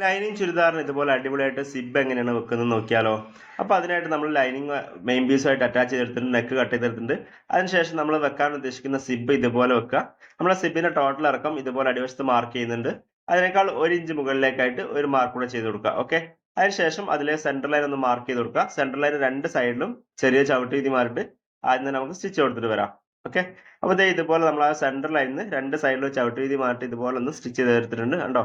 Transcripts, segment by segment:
Lining ചുരിദാറിന് ഇതുപോലെ അടിപൊളിയായിട്ട് zip എങ്ങനെയാണ് വെക്കുന്നത് നോക്കിയാലോ. അപ്പോൾ അതിനായിട്ട് നമ്മൾ ലൈനിങ് മെയിൻ പീസുമായിട്ട് അറ്റാച്ച് ചെയ്തെടുത്തിട്ടുണ്ട് നെക്ക് കട്ട് ചെയ്തെടുത്തിട്ടുണ്ട് അതിനുശേഷം നമ്മൾ വെക്കാൻ ഉദ്ദേശിക്കുന്ന സിബ് ഇതുപോലെ വെക്കുക. നമ്മളെ സിബിന്റെ ടോട്ടൽ ഇറക്കം ഇതുപോലെ അടിവശത്ത് മാർക്ക് ചെയ്യുന്നുണ്ട്. അതിനേക്കാൾ ഒരു ഇഞ്ച് മുകളിലേക്കായിട്ട് ഒരു മാർക്ക് കൂടെ ചെയ്ത് കൊടുക്കുക ഓക്കെ അതിനുശേഷം അതിലെ സെൻട്രൽ ലൈൻ ഒന്ന് മാർക്ക് ചെയ്ത് കൊടുക്കുക. സെൻട്രൽ ലൈൻ രണ്ട് സൈഡിലും ചെറിയ ചവിട്ടി രീതി മാറിയിട്ട് ആദ്യം തന്നെ നമുക്ക് സ്റ്റിച്ച് കൊടുത്തിട്ട് വരാം ഓക്കെ അപ്പോൾ ഇതേ ഇതുപോലെ നമ്മൾ ആ സെൻട്രൽ നിന്ന് രണ്ട് സൈഡിലും ചവിട്ടി രീതി മാറിയിട്ട് ഇതുപോലെ ഒന്ന് സ്റ്റിച്ച് ചെയ്ത് എടുത്തിട്ടുണ്ട് കണ്ടോ?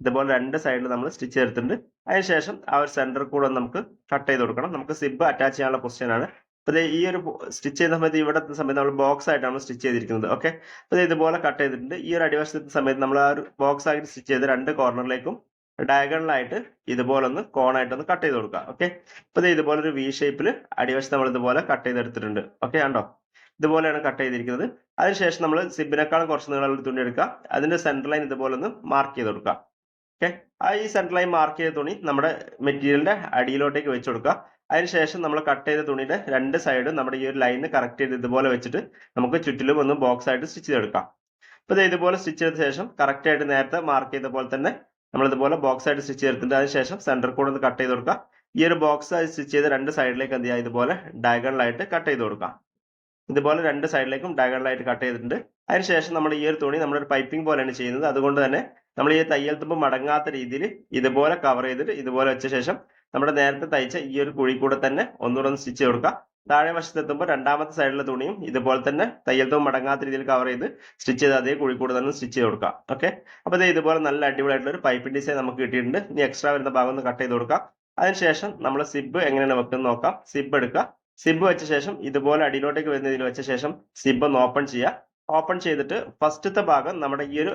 ഇതുപോലെ രണ്ട് സൈഡിൽ നമ്മൾ സ്റ്റിച്ച് ചേർത്തിട്ടുണ്ട് അതിനുശേഷം ആ ഒരു സെന്റർ കൂടെ നമുക്ക് കട്ട് ചെയ്ത് കൊടുക്കണം. നമുക്ക് സിബ് അറ്റാച്ച് ചെയ്യാനുള്ള പൊസിഷൻ ആണ്. അപ്പോൾ ഈ ഒരു സ്റ്റിച്ച് ചെയ്യുന്ന സമയത്ത് ഇവിടെ സമയത്ത് നമ്മൾ ബോക്സ് ആയിട്ടാണ് സ്റ്റിച്ച് ചെയ്തിരിക്കുന്നത്. ഓക്കെ അപ്പോൾ ഇതുപോലെ കട്ട് ചെയ്തിട്ടുണ്ട്. ഈ ഒരു അടിവശത്തെ സമയത്ത് നമ്മൾ ആ ഒരു ബോക്സ് ആയിട്ട് സ്റ്റിച്ച് ചെയ്ത് രണ്ട് കോർണറിലേക്കും ഡയഗണലായിട്ട് ഇതുപോലെ ഒന്ന് കോണായിട്ടൊന്ന് കട്ട് ചെയ്ത് കൊടുക്കുക. ഓക്കെ അപ്പോൾ ഇതുപോലെ ഒരു വി ഷേപ്പിൽ അടിവശത്ത് നമ്മൾ ഇതുപോലെ കട്ട് ചെയ്തെടുത്തിട്ടുണ്ട്. ഓക്കെ കണ്ടോ? ഇതുപോലെയാണ് കട്ട് ചെയ്തിരിക്കുന്നത്. അതിനുശേഷം നമ്മൾ സിബിനേക്കാളും കുറച്ച് നീളമുള്ള തുണി എടുക്കുക. അതിന്റെ സെന്റർ ലൈൻ ഇതുപോലെ ഒന്ന് മാർക്ക് ചെയ്ത് കൊടുക്കുക. ഓക്കെ ആ ഈ സെന്റർ ലൈൻ മാർക്ക് ചെയ്ത തുണി നമ്മുടെ മെറ്റീരിയലിന്റെ അടിയിലോട്ടേക്ക് വെച്ച് കൊടുക്കുക. അതിനുശേഷം നമ്മൾ കട്ട് ചെയ്ത തുണിയുടെ രണ്ട് സൈഡും നമ്മുടെ ഈ ഒരു ലൈന് കറക്റ്റ് ചെയ്ത് ഇതുപോലെ വെച്ചിട്ട് നമുക്ക് ചുറ്റിലും ഒന്ന് ബോക്സ് ആയിട്ട് സ്റ്റിച്ച് ചെയ്തെടുക്കാം. അപ്പോൾ ഇത് ഇതുപോലെ സ്റ്റിച്ച് ചെയ്ത ശേഷം കറക്റ്റ് ആയിട്ട് നേരത്തെ മാർക്ക് ചെയ്ത പോലെ തന്നെ നമ്മൾ ഇതുപോലെ ബോക്സ് ആയിട്ട് സ്റ്റിച്ച് ചെയ്തിട്ടുണ്ട് അതിനുശേഷം സെന്റർ കൂടെ ഒന്ന് കട്ട് ചെയ്ത് കൊടുക്കുക. ഈ ഒരു ബോക്സ് സ്റ്റിച്ച് ചെയ്ത് രണ്ട് സൈഡിലേക്ക് എന്ത് ചെയ്യുക? ഇതുപോലെ ഡയഗണലായിട്ട് കട്ട് ചെയ്ത് കൊടുക്കാം ഇതുപോലെ രണ്ട് സൈഡിലേക്കും ഡയഗണലായിട്ട് കട്ട് ചെയ്തിട്ടുണ്ട്. അതിനുശേഷം നമ്മൾ ഈ ഒരു തുണി നമ്മളൊരു പൈപ്പിംഗ് പോലെയാണ് ചെയ്യുന്നത്. അതുകൊണ്ട് തന്നെ നമ്മൾ ഈ തയ്യൽ തുമ്പ് മടങ്ങാത്ത രീതിയിൽ ഇതുപോലെ കവർ ചെയ്തിട്ട് ഇതുപോലെ വെച്ച ശേഷം നമ്മുടെ നേരത്തെ തയ്ച്ച ഈ ഒരു കുഴി കൂടെ തന്നെ ഒന്നുകൂടെ ഒന്ന് സ്റ്റിച്ച് കൊടുക്കുക. താഴെ വശത്ത് എത്തുമ്പോൾ രണ്ടാമത്തെ സൈഡിലെ തുണിയും ഇതുപോലെ തന്നെ തയ്യൽ തുമ്പ് മടങ്ങാത്ത രീതിയിൽ കവർ ചെയ്ത് സ്റ്റിച്ച് ചെയ്ത് അതേ കുഴി കൂടെ തന്നെ സ്റ്റിച്ച് ചെയ്ത് കൊടുക്കുക. ഓക്കെ അപ്പോൾ ഇത് ഇതുപോലെ നല്ല അടിപൊളിയായിട്ടുള്ള ഒരു പൈപ്പിംഗ് ഡിസൈൻ നമുക്ക് കിട്ടിയിട്ടുണ്ട്. ഇനി എക്സ്ട്രാ വരുന്ന ഭാഗം ഒന്ന് കട്ട് ചെയ്ത് കൊടുക്കാം അതിനുശേഷം നമ്മൾ സിബ് എങ്ങനെയാണ് വെക്കുന്നത് നോക്കാം. സിബ് എടുക്കുക. സിബ് വെച്ച ശേഷം ഇതുപോലെ അടിയിലോട്ടേക്ക് വരുന്ന രീതിയിൽ വെച്ച ശേഷം സിബ് ഒന്ന് ഓപ്പൺ ചെയ്യുക. ഓപ്പൺ ചെയ്തിട്ട് ഫസ്റ്റത്തെ ഭാഗം നമ്മുടെ ഈ ഒരു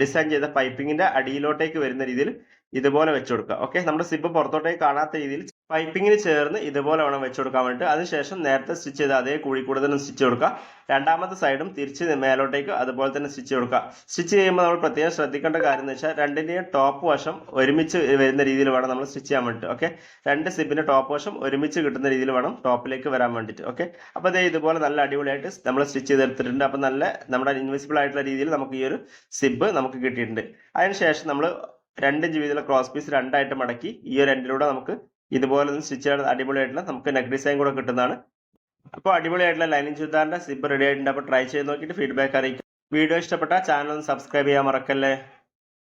ഡിസൈൻ ചെയ്ത പൈപ്പിങ്ങിന്റെ അടിയിലോട്ടേക്ക് വരുന്ന രീതിയിൽ ഇതുപോലെ വെച്ചു കൊടുക്കുക ഓക്കെ നമ്മുടെ സിബ് പുറത്തോട്ടേക്ക് കാണാത്ത രീതിയിൽ പൈപ്പിങ്ങിന് ചേർന്ന് ഇതുപോലെ വേണം വെച്ചു കൊടുക്കാൻ വേണ്ടിയിട്ട്. അതിനുശേഷം നേരത്തെ സ്റ്റിച്ച് ചെയ്ത അതേ കൂടി കൂടെ തന്നെ സ്റ്റിച്ച് കൊടുക്കുക. രണ്ടാമത്തെ സൈഡും തിരിച്ച് മേലോട്ടേക്ക് അതുപോലെ തന്നെ സ്റ്റിച്ച് കൊടുക്കുക. സ്റ്റിച്ച് ചെയ്യുമ്പോൾ നമ്മൾ പ്രത്യേകം ശ്രദ്ധിക്കേണ്ട കാര്യം എന്ന് വെച്ചാൽ രണ്ടിന്റെയും ടോപ്പ് വശം ഒരുമിച്ച് വരുന്ന രീതിയിൽ വേണം നമ്മൾ സ്റ്റിച്ച് ചെയ്യാൻ വേണ്ടിയിട്ട്. ഓക്കെ രണ്ട് സിബിന്റെ ടോപ്പ് വശം ഒരുമിച്ച് കിട്ടുന്ന രീതിയിൽ വേണം ടോപ്പിലേക്ക് വരാൻ വേണ്ടിയിട്ട്. ഓക്കെ അപ്പോൾ അതേ ഇതുപോലെ നല്ല അടിപൊളിയായിട്ട് നമ്മൾ സ്റ്റിച്ച് ചെയ്തെടുത്തിട്ടുണ്ട്. അപ്പോൾ നല്ല നമ്മുടെ ഇൻവിസിബിൾ ആയിട്ടുള്ള രീതിയിൽ നമുക്ക് ഈ ഒരു സിബ് നമുക്ക് കിട്ടിയിട്ടുണ്ട്. അതിനുശേഷം നമ്മൾ രണ്ട് ഇഞ്ച് വീതിയിലുള്ള ക്രോസ് പീസ് രണ്ടായിട്ട് മടക്കി ഈ ഒരു എൻഡിലൂടെ നമുക്ക് ഇതുപോലെ ഒന്ന് സ്റ്റിച്ച് ചെയ്ത് അടിപൊളിയായിട്ടുള്ള നമുക്ക് നെക്ക് ഡിസൈൻ കൂടെ കിട്ടുന്നതാണ്. അപ്പോൾ അടിപൊളിയായിട്ടുള്ള ലൈനിങ് ചുരിദാറിന്റെ സിബ് റെഡി ആയിട്ടുണ്ട്. അപ്പോൾ ട്രൈ ചെയ്ത് നോക്കിയിട്ട് ഫീഡ്ബാക്ക് അറിയിക്കും. വീഡിയോ ഇഷ്ടപ്പെട്ടാൽ ചാനൽ ഒന്ന് സബ്സ്ക്രൈബ് ചെയ്യാൻ മറക്കല്ലേ?